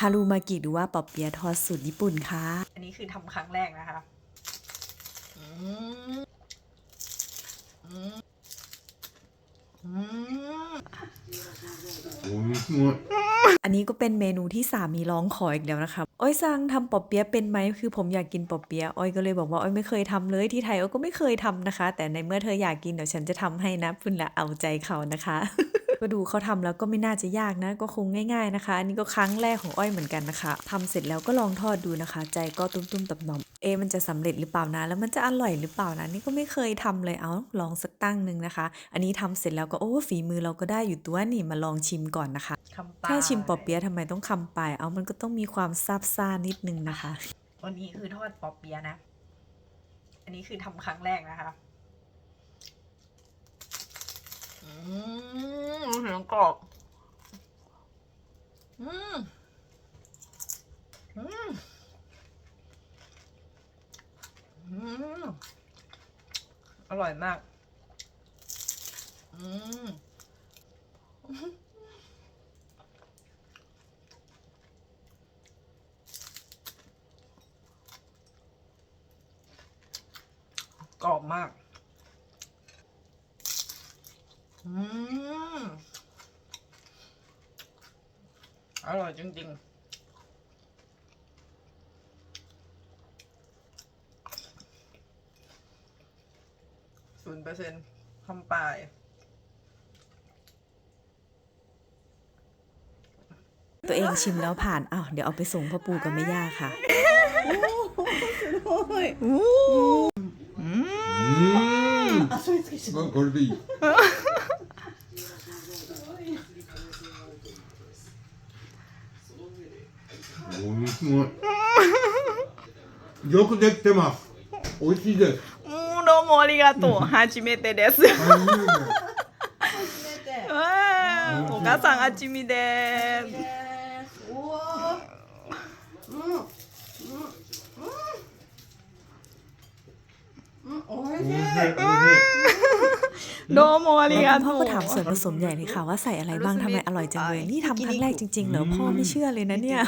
ฮารูมากิหรือว่าปอเปียะทอดสูตรญี่ปุ่นค่ะ อันนี้คือทำครั้งแรกนะคะอันนี้ก็เป็นเมนูที่สามีร้องขออีกแล้วนะคะอ้อยสั่งทำปอบเปี๊ยะเป็นไหมคือผมอยากกินปอบเปี๊ยะอ้อยก็เลยบอกว่าอ้อยไม่เคยทำเลยที่ไทยอ้อยก็ไม่เคยทำนะคะ แต่ในเมื่อเธออยากกินเดี๋ยวฉันจะทำให้นะพุ่นละเอาใจเขานะคะ ก็ดูเขาทำแล้วก็ไม่น่าจะยากนะ ก็คงง่าย ๆนะคะ อันนี้ก็ครั้งแรกของอ้อยเหมือนกันนะคะทำเสร็จแล้วก็ลองทอดดูนะคะ ใจก็ตุ้มๆตับหนอมเอะมันจะสำเร็จหรือเปล่านะ แล้วมันจะอร่อยหรือเปล่านะ นี่ก็ไม่เคยทำเลย เอาลองสักตั้งหนึ่งนะคะ อันนี้ทำเสร็จแล้วก็โอ้ฝีมือเราก็ได้อยู่ตัวนี่มาลองชิมก่อนนะคะคำปลาแค่ชิมปอเปี๊ยะทำไมต้องคำปลายเอามันก็ต้องมีความซาบซ่านิดนึงนะคะ วันนี้คือทอดปอเปียะนะ อันนี้คือทำครั้งแรกนะคะ อืม เสียงกรอบอืมอืมอืมอร่อยมาก อืมกรอบมาก อืมอร่อยจริงๆศูนย์เปอร์เซ็นต์คำปลาย ตัวเองชิมแล้วผ่านอ้าวเดี๋ยวเอาไปส่งพ่อปู่กับแม่ย่าค่ะうん。あ、これでいい。おいしい。よくできてます。美味しいです。うん、どうもありがとう。初めてです。初めてわーお母さんあちみです。美味しい。美味しい。どうもあり แล้ว が คุณพ่อ と ก็ う。 ถามส่วนผสมใหญ่เลยค่ะว่าใส่อะไรบ้างทำไมอร่อยจังเลย นี่ทำครั้งแรกจริงๆเหรอพ่อไม่เชื่อเลยนะเนี่ย